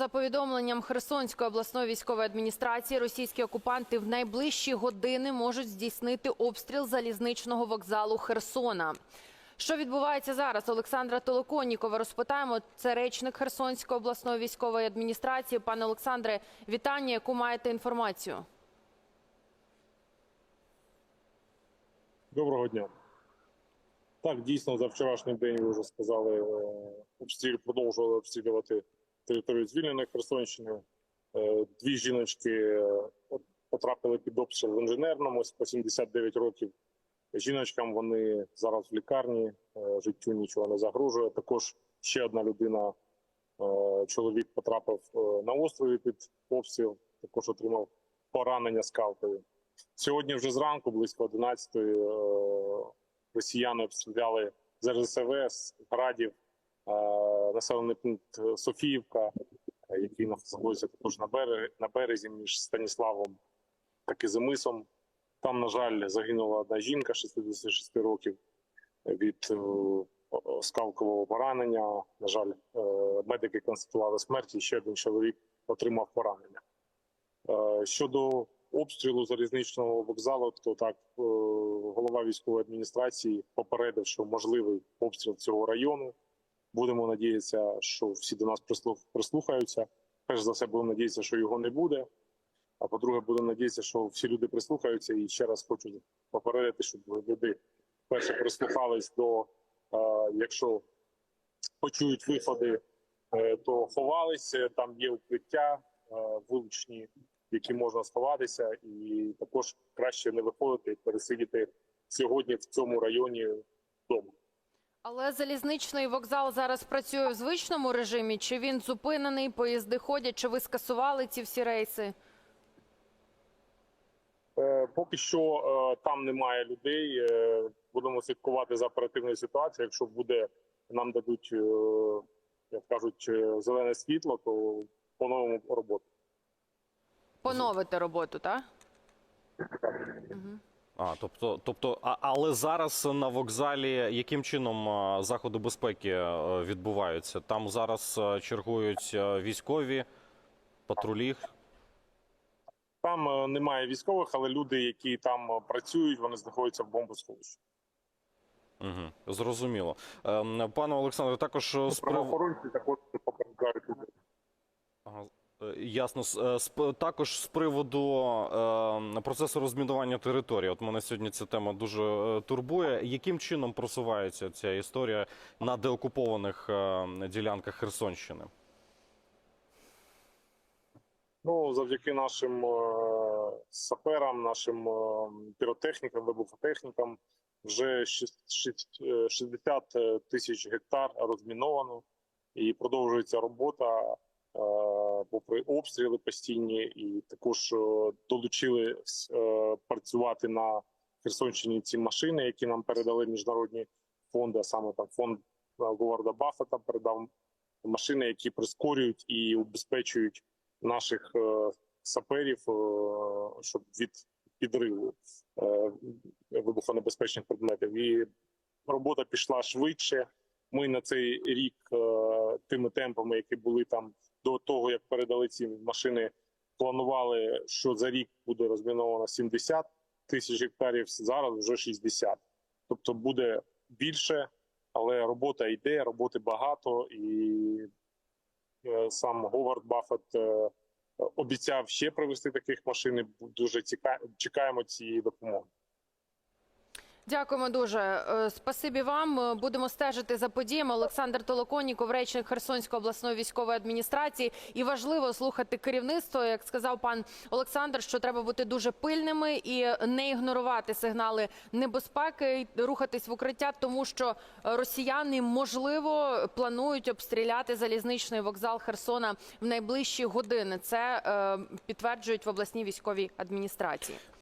За повідомленням Херсонської обласної військової адміністрації, російські окупанти в найближчі години можуть здійснити обстріл залізничного вокзалу Херсона. Що відбувається зараз? Олександра Толоконнікова розпитаємо. Це речник Херсонської обласної військової адміністрації. Пане Олександре, вітання. Яку маєте інформацію? Доброго дня. Так, дійсно, за вчорашній день ви вже сказали, е, обстріл продовжували обстрілювати територію звільненої Херсонщини. Е, Дві жіночки е, потрапили під обстріл в інженерному по 79 років. Жіночкам вони зараз в лікарні, е, життю нічого не загрожує. Також ще одна людина, чоловік потрапив на острові під обстріл, також отримав поранення скалкою. Сьогодні вже зранку, близько 11 е, росіяни обстріляли з РСВ, з градів, населений пункт Софіївка, який знаходиться також на березі, на березі між Станіславом та Кизимисом. Там, на жаль, загинула одна жінка 66 років від е, скалкового поранення. На жаль, е, медики констатували смерть, і ще один чоловік отримав поранення. Е, Щодо обстрілу залізничного вокзалу, то так голова військової адміністрації попередив, що можливий обстріл цього району. Будемо надіятися, що всі до нас прислух- прислухаються. Перш за все, будемо надіятися, що його не буде. А по-друге, будемо надіятися, що всі люди прислухаються. І ще раз хочу попередити, щоб люди перше прислухались до, е, якщо почують виходи, е, то ховалися. Там є укриття е, вуличні, які можна сховатися, і також краще не виходити і пересидіти сьогодні в цьому районі вдома. Але залізничний вокзал зараз працює в звичному режимі. Чи він зупинений? Поїзди ходять? Чи ви скасували ці всі рейси? Е, Поки що е, там немає людей. Е, Будемо слідкувати за оперативною ситуацією. Якщо буде нам дадуть, як кажуть, зелене світло, то поновимо роботу. Поновити роботу, так? А, тобто, тобто, а, але зараз на вокзалі яким чином а, заходи безпеки е, відбуваються? Там зараз е, чергують е, військові патрулі. Там е, немає військових, але люди, які там е, працюють, вони знаходяться в бомбосховищі. Угу, зрозуміло. Ем, Пане Олександре, також е, з прив... Правоохоронці також попереджають людей. Ясно. Е, Також з приводу е, процесу розмінування території. От мене сьогодні ця тема дуже е, турбує. Яким чином просувається ця історія на деокупованих ділянках Херсонщини? Ну, завдяки нашим саперам, нашим піротехнікам, вибухотехнікам вже шість- шість- е, 60 тисяч гектар розміновано і продовжується робота попри обстріли постійні, і також е, долучили е, працювати на Херсонщині ці машини, які нам передали міжнародні фонди, а саме там фонд е, Говарда Баффета передав машини, які прискорюють і убезпечують наших е, саперів, е, щоб від підриву е, вибухонебезпечних предметів. І робота пішла швидше. Ми на цей рік е, тими темпами, які були там до того, як передали ці машини, планували, що за рік буде розміновано 70 тисяч гектарів. Зараз вже 60. Тобто буде більше, але робота йде, роботи багато і Е, сам Говард Баффет е, обіцяв ще привезти таких машин. Дуже ціка- чекаємо цієї допомоги. Дякуємо дуже. Е, Спасибі вам. Е, Будемо стежити за подіями. Олександр Толоконніков, речник Херсонської обласної військової адміністрації. І важливо слухати керівництво, як сказав пан Олександр, що треба бути дуже пильними і не ігнорувати сигнали небезпеки, рухатись в укриття, тому що росіяни можливо планують обстріляти залізничний вокзал Херсона в найближчі години. Це е, підтверджують в обласній військовій адміністрації.